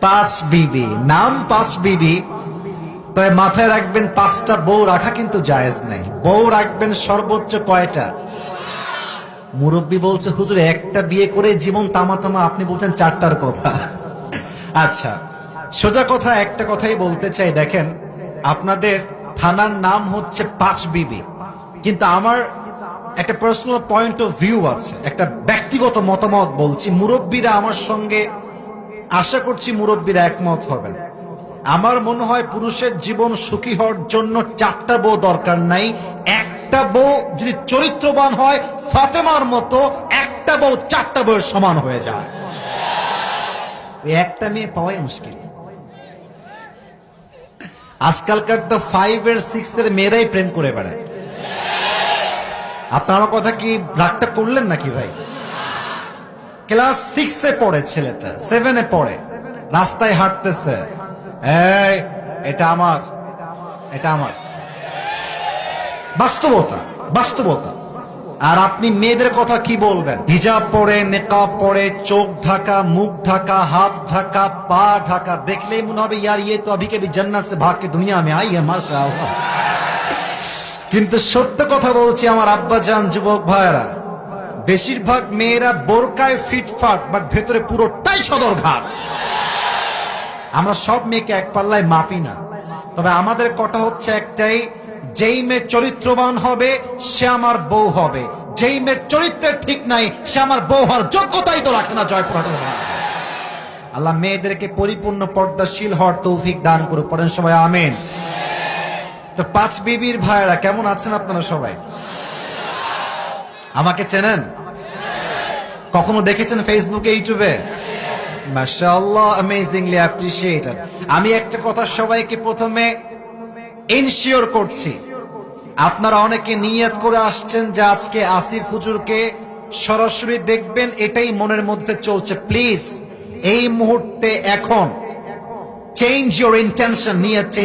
পাঁচ বিবি। নাম পাঁচ বিবি। তবে মাথায় রাখবেন, পাঁচটা বউ রাখা কিন্তু জায়েজ নাই। বউ রাখবেন সর্বোচ্চ কয়টা? মুরব্বী বলছে, হুজুর, একটা বিয়ে করে জীবন তামা তামা, আপনি বলছেন চারটার কথা। আচ্ছা সোজা কথা, একটা কথাই বলতে চাই। দেখেন, আপনাদের থানার নাম হচ্ছে পাঁচ বিবি। কিন্তু আমার একটা পার্সোনাল পয়েন্ট অফ ভিউ আছে, একটা ব্যক্তিগত মতামত বলছি। মুরব্বীরা আমার সঙ্গে আশা করছি মুরব্বীরা একমত হবেন। আমার মনে হয় পুরুষের জীবন সুখী হওয়ার জন্য চারটা বউ দরকার নাই। একটা বউ যদি চরিত্রবান হয়, ফাতেমার মতো একটা বউ চারটা বউয়ের সমান হয়ে যায়। ওই একটা মেয়ে পাওয়াই মুশকিল। আজকালকার তো ফাইভ এর সিক্স এর মেয়েরাই প্রেম করে বেড়ায়। আপনার কথা কি রাগটা করলেন নাকি ভাই? ক্লাস সিক্সে পড়ে ছেলেটা, সেভেনে পড়ে। রাস্তায় হাঁটতেছে। এটা আমার এটা আমার। বাস্তবতা বাস্তবতা। আর আপনি মেয়েদের কথা কি বলবেন? হিজাব পরে, নেকাব পরে, চোখ ঢাকা, মুখ ঢাকা, হাত ঢাকা, পা ঢাকা, দেখলেই মনে হবে, ইয়ার ইয়ে তো অভিকে জান্নাত সে ভাগকে দুনিয়া আমি আই মাসা কিন্তু সত্য কথা বলছি আমার আব্বা যান, যুবক ভাইরা বেশিরভাগ মেয়েরা বোরকায় ফিটফাট বাট ভেতরে পুরোটাই সদরঘাট আমরা সব মেয়েকে এক পাল্লায় মাপি না। তবে আমাদের কথা হচ্ছে একটাই, যেই মেয়ে চরিত্রবান হবে, সে আমার বউ হবে। যেই মেয়ের চরিত্রের ঠিক নাই, সে আমার বউ হওয়ার যোগ্যতাই তো রাখে না জয়পুরহাটের আল্লাহ মেয়েদেরকে পরিপূর্ণ, পর্দাশীল হওয়ার তৌফিক দান করুক। পড়েন সবাই, আমেন। তো পাঁচ বিবির ভাইরা কেমন আছেন আপনারা সবাই? আমাকে চেনেন? কখনো দেখেছেন ফেসবুকে ইউটিউবে মাশাআল্লাহ অ্যামেজিংলি আমি একটা কথা সবাইকে প্রথমে ইনশিওর করছি। আপনারা অনেকে নিয়ত করে আসছেন যে আজকে আসিফ হুজুরকে সরাসরি দেখবেন, এটাই মনের মধ্যে চলছে। প্লিজ এই মুহূর্তে, এখন চেঞ্জ ইউর ইন্টেনশন change